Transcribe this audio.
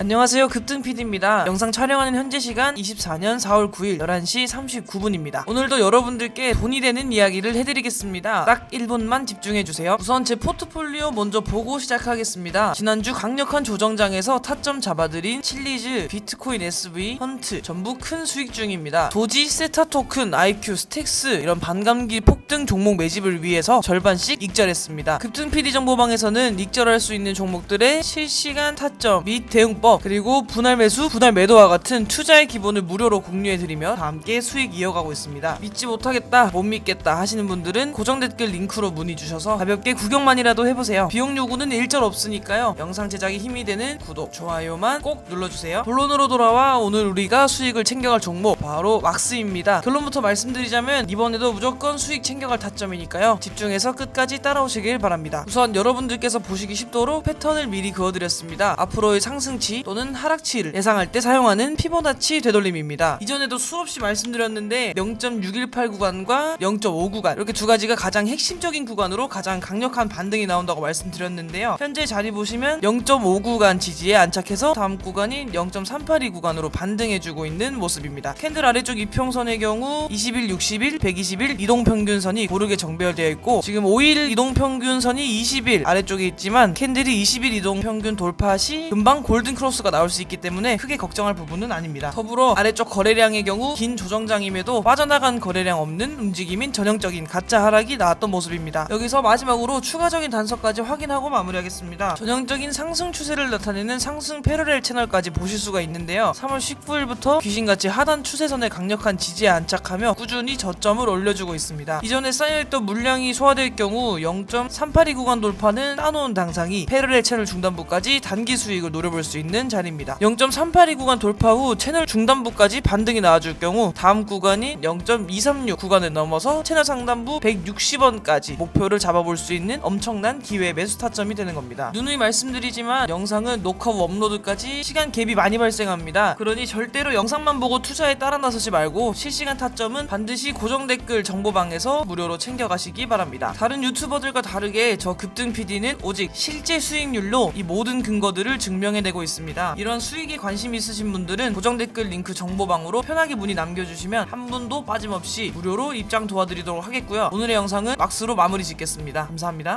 안녕하세요. 급등PD입니다. 영상 촬영하는 현재 시간 24년 4월 9일 11시 39분입니다. 오늘도 여러분들께 돈이 되는 이야기를 해드리겠습니다. 딱 1분만 집중해주세요. 우선 제 포트폴리오 먼저 보고 시작하겠습니다. 지난주 강력한 조정장에서 타점 잡아드린 칠리즈, 비트코인 SV, 헌트 전부 큰 수익 중입니다. 도지, 세타 토큰, IQ, 스택스 이런 반감기 폭 등 종목 매집을 위해서 절반씩 익절했습니다 급등PD 정보방에서는 익절할 수 있는 종목들의 실시간 타점 및 대응법 그리고 분할 매수, 분할 매도와 같은 투자의 기본을 무료로 공유해드리며 다 함께 수익 이어가고 있습니다. 믿지 못하겠다, 못 믿겠다 하시는 분들은 고정 댓글 링크로 문의 주셔서 가볍게 구경만이라도 해보세요. 비용 요구는 일절 없으니까요. 영상 제작에 힘이 되는 구독, 좋아요만 꼭 눌러주세요. 본론으로 돌아와 오늘 우리가 수익을 챙겨갈 종목 바로 왁스입니다. 결론부터 말씀드리자면 이번에도 무조건 수익 챙 겨갈 타점이니까요. 집중해서 끝까지 따라오시길 바랍니다. 우선 여러분들께서 보시기 쉽도록 패턴을 미리 그어드렸습니다. 앞으로의 상승치 또는 하락치를 예상할 때 사용하는 피보나치 되돌림입니다. 이전에도 수없이 말씀드렸는데 0.618 구간과 0.5 구간 이렇게 두 가지가 가장 핵심적인 구간으로 가장 강력한 반등이 나온다고 말씀드렸는데요. 현재 자리 보시면 0.5 구간 지지에 안착해서 다음 구간인 0.382 구간으로 반등해주고 있는 모습입니다. 캔들 아래쪽 이평선의 경우 20일, 60일, 120일 이동평균선 이 고르게 정배열되어 있고 지금 5일 이동 평균 선이 20일 아래쪽에 있지만 캔들이 20일 이동 평균 돌파 시 금방 골든 크로스가 나올 수 있기 때문에 크게 걱정할 부분은 아닙니다. 더불어 아래쪽 거래량의 경우 긴 조정장임에도 빠져나간 거래량 없는 움직임인 전형적인 가짜 하락이 나왔던 모습입니다. 여기서 마지막으로 추가적인 단서까지 확인하고 마무리하겠습니다. 전형적인 상승 추세를 나타내는 상승 패러렐 채널까지 보실 수가 있는데요. 3월 19일부터 귀신같이 하단 추세선의 강력한 지지에 안착하며 꾸준히 저점을 올려주고 있습니다. 이전 에 쌓여있던 물량이 소화될 경우 0.382 구간 돌파는 따놓은 당상이 패러렐 채널 중단부까지 단기 수익을 노려볼 수 있는 자리입니다. 0.382 구간 돌파 후 채널 중단부까지 반등이 나와줄 경우 다음 구간인 0.236 구간을 넘어서 채널 상단부 160원까지 목표를 잡아볼 수 있는 엄청난 기회 매수 타점이 되는 겁니다. 누누이 말씀드리지만 영상은 녹화 후 업로드까지 시간 갭이 많이 발생합니다. 그러니 절대로 영상만 보고 투자에 따라 나서지 말고 실시간 타점은 반드시 고정 댓글 정보방에서 무료로 챙겨가시기 바랍니다. 다른 유튜버들과 다르게 저 급등 PD는 오직 실제 수익률로 이 모든 근거들을 증명해내고 있습니다. 이런 수익에 관심 있으신 분들은 고정 댓글 링크 정보방으로 편하게 문의 남겨주시면 한 분도 빠짐없이 무료로 입장 도와드리도록 하겠고요. 오늘의 영상은 막스로 마무리 짓겠습니다. 감사합니다.